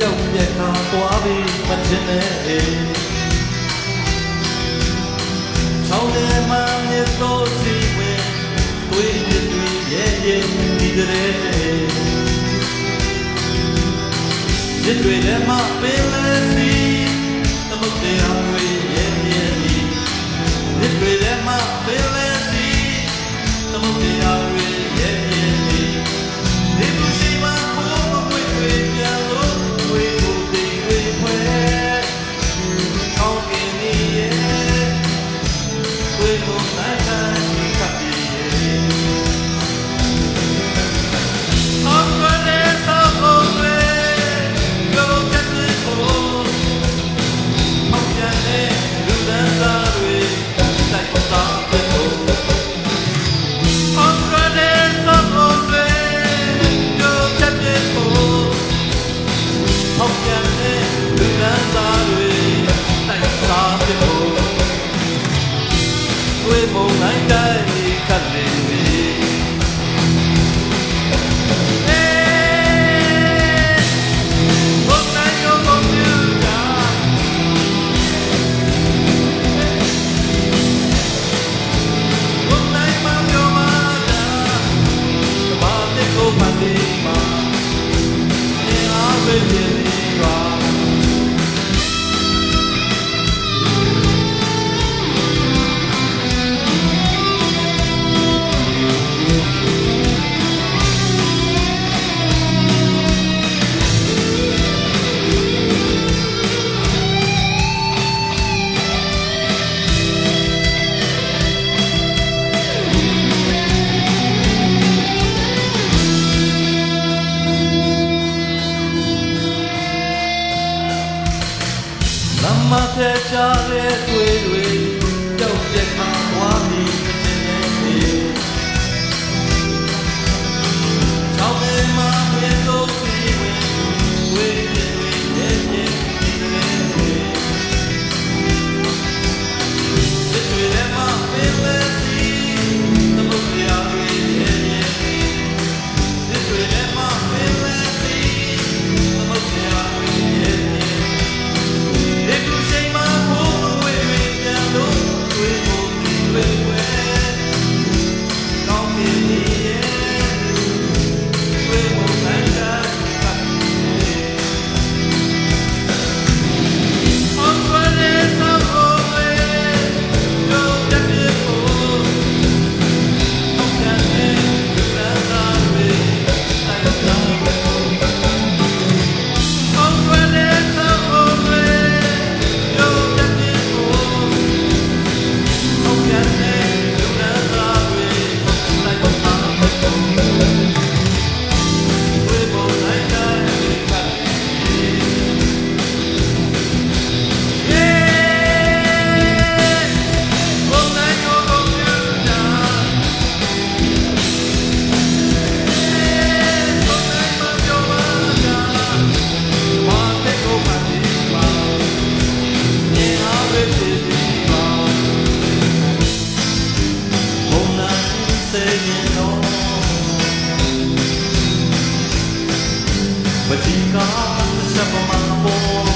ကြောက်ရဲ့နာသွားပြီးမတင်နဲ့ချောင်းထဲမှာမြေတော်စီဝင်တွေ့နေတွေ့ရဲ့ရဲ့ဒီတရေဒီတွေ့တယ်မှာပင်လည်းစီသမုတ်တရားတွေရဲ့ရဲ့ဒီတွေ့တယ်မှာပင်တွေမုန်တိုင်းတိုင်းခတ်နေ se chave cuido But you got the step on my boy